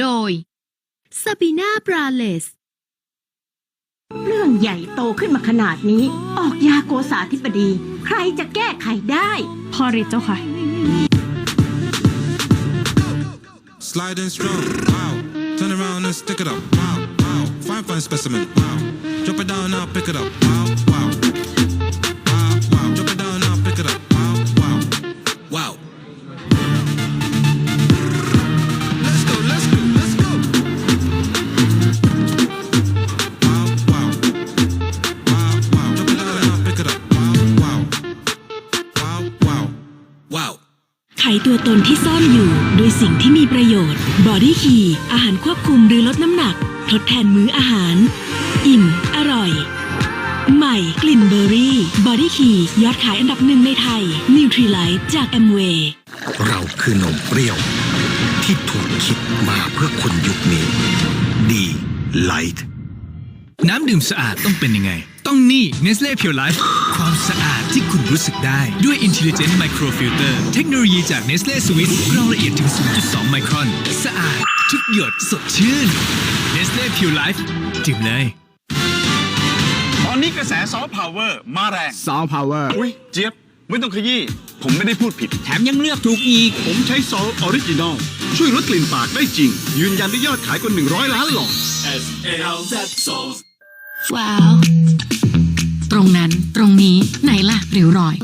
โดยซาบีนาบราเลส เรื่องใหญ่โตขึ้นมาขนาดนี้ ออกยาโกษาธิบดี ใครจะแก้ไขได้พ่อริดเจ้าค่ะ Slide in strong, wow. Turn around and stick it up, wow, wow. Fine, fine specimen, wow. Drop it down now, pick it up, wow, wow. Wow, ไขตัวตนที่ซ่อนอยู่ด้วยสิ่งที่มีประโยชน์ บอดี้คีอาหารควบคุมหรือลดน้ำหนัก ทดแทนมื้ออาหาร อิ่ม อร่อย ใหม่กลิ่นเบอร์รี่ บอดี้คียอดขายอันดับหนึ่งในไทยนิวทรีไลท์จากแอมเวย์เราคือนมเปรี้ยว ที่ถูกคิดมาเพื่อคนยุคนี้ ดีไลท์ น้ำดื่มสะอาดต้องเป็นยังไง ต้องนี่ Nestle Pure Life ความสะอาดที่คุณรู้สึกได้ด้วย Intelligent Microfilter เทคโนโลยีจาก Nestle Swiss กรองละเอียดถึง 0.2 ไมครอน สะอาด ทุกหยดสดชื่น Nestle Pure Life ดื่มเลย ตอนนี้กระแสซอฟต์พาวเวอร์มาแรงซาวพาวเวอร์ อุ้ยเจี๊ยบ ไม่ต้องขยี้ ผมไม่ได้พูดผิด แถมยังเลือกถูกอีก ผมใช้ซอลออริจินอลช่วยลดกลิ่นปากได้จริง ยืนยันด้วยยอดขายกว่า100 ล้านหลอด ว้าว ตรงนั้นตรงนี้ไหนล่ะริ้วรอย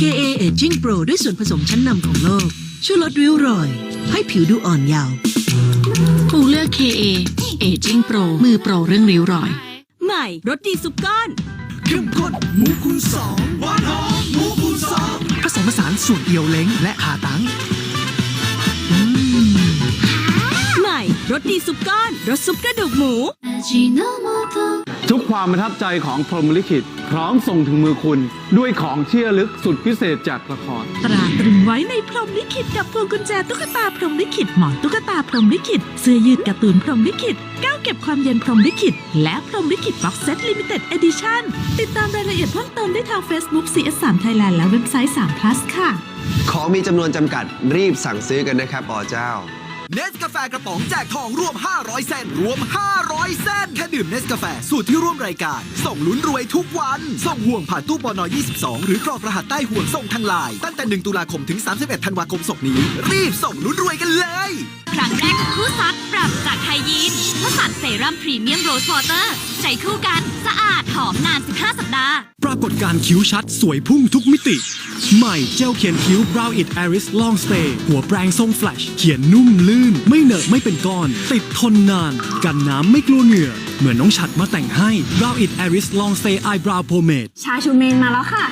KA Aging Pro ด้วยส่วนผสมชั้นนำของโลก ช่วยลดริ้วรอย ให้ผิวดูอ่อนเยาว์ปูเลือก KA Aging Pro มือโปรเรื่องริ้วรอย ใหม่รสดีซุปก้อนผสมผสานสูตรเอียวเล้งและขาตังใหม่รสดีซุปก้อนรสซุปกระดูกหมู ทุกความประทับใจของพรหมลิขิต พร้อมส่งถึงมือคุณ ด้วยของเชี่ยลึกสุดพิเศษจากละคร ตราตรึงไว้ในพรหมลิขิตกับพวงกุญแจตุ๊กตาพรหมลิขิตหมอนตุ๊กตาพรหมลิขิตเสื้อยืดการ์ตูนพรหมลิขิตก้าวเก็บความเย็นพรหมลิขิต และพรหมลิขิตบ็อกเซตลิมิเต็ดเอดิชั่นติดตามรายละเอียดเพิ่มเติมได้ทาง Facebook CS3 Thailand และเว็บไซต์3 plus ค่ะ ของมีจำนวนจำกัดรีบสั่งซื้อกันนะครับอ๋อเจ้า เนสกาแฟกระป๋องแจกทองรวม 500 เซนรวม 500 เซน แค่ดื่มเนสกาแฟสูตรที่ร่วมรายการ ส่งลุ้นรวยทุกวัน ส่งห่วงผ่านตู้ปอนอ22 หรือกรอกรหัสใต้ห่วงส่งทางไลน์ตั้งแต่ 1 ตุลาคมถึง 31 ธันวาคมศกนี้ รีบส่งลุ้นรวยกันเลย ครั้งแรกของคู่ซักปรับจากไทยยีนผสานเซรั่มพรีเมียมโรสวอเตอร์ใช้คู่กันสะอาดาห์ปรากฏการณ์คิ้วชัดสวยพุ่งทุกมิติ ใหม่เจลเขียนคิ้ว Brow It Iris Long Stay หัวแปรงทรงแฟลชเขียนนุ่มลื่น ไม่เหนอะไม่เป็นก้อน ติดทนนาน กันน้ำไม่กลัวเหงื่อ เหมือนน้องฉัดมาแต่งให้ Brow It Iris Long Stay Eyebrow Pomade ชาชูเมนมาแล้วค่ะ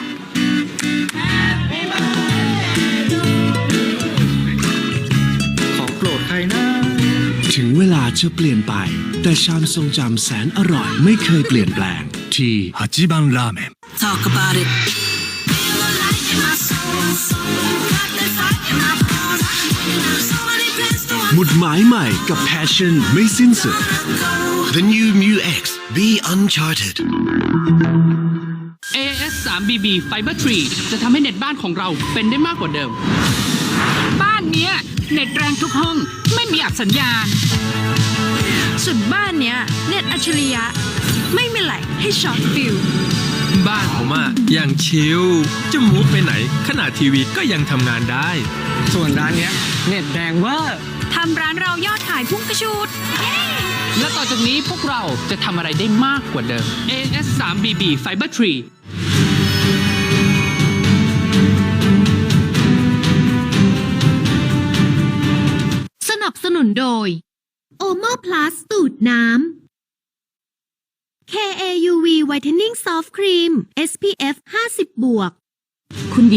ของโปรดใครนะถึงเวลาจะเปลี่ยนไป แต่ชามทรงจำแสนอร่อยไม่เคยเปลี่ยนแปลงที่ฮัจิบังราเมน Talk about it หมุดหมายใหม่กับ Passion ไม่สิ้นสุด The new Mu X Be Uncharted AS 3 BB Fiber 3 จะทำให้เน็ตบ้านของเราเป็นได้มากกว่าเดิม บ้านเนี้ยเน็ตแรงทุกห้องไม่มีอับสัญญาณส่วนบ้านเนี้ยเน็ตอัจฉริยะ ไม่มีไหลให้ช็อตฟิล บ้านผมอะอย่างชิลจะมูฟไปไหน ขนาดทีวีก็ยังทำงานได้ ส่วนร้านเนี้ยเน็ตแดงเวอร์ทำร้านเรายอดขายพุ่งกระชูด และต่อจากนี้พวกเราจะทำอะไรได้มากกว่าเดิม AS 3 BB Fiber 3สนับสนุนโดย โอโมพลัสสูตรน้ำ KAUV Whitening Soft Cream SPF 50บวก คุณหญิง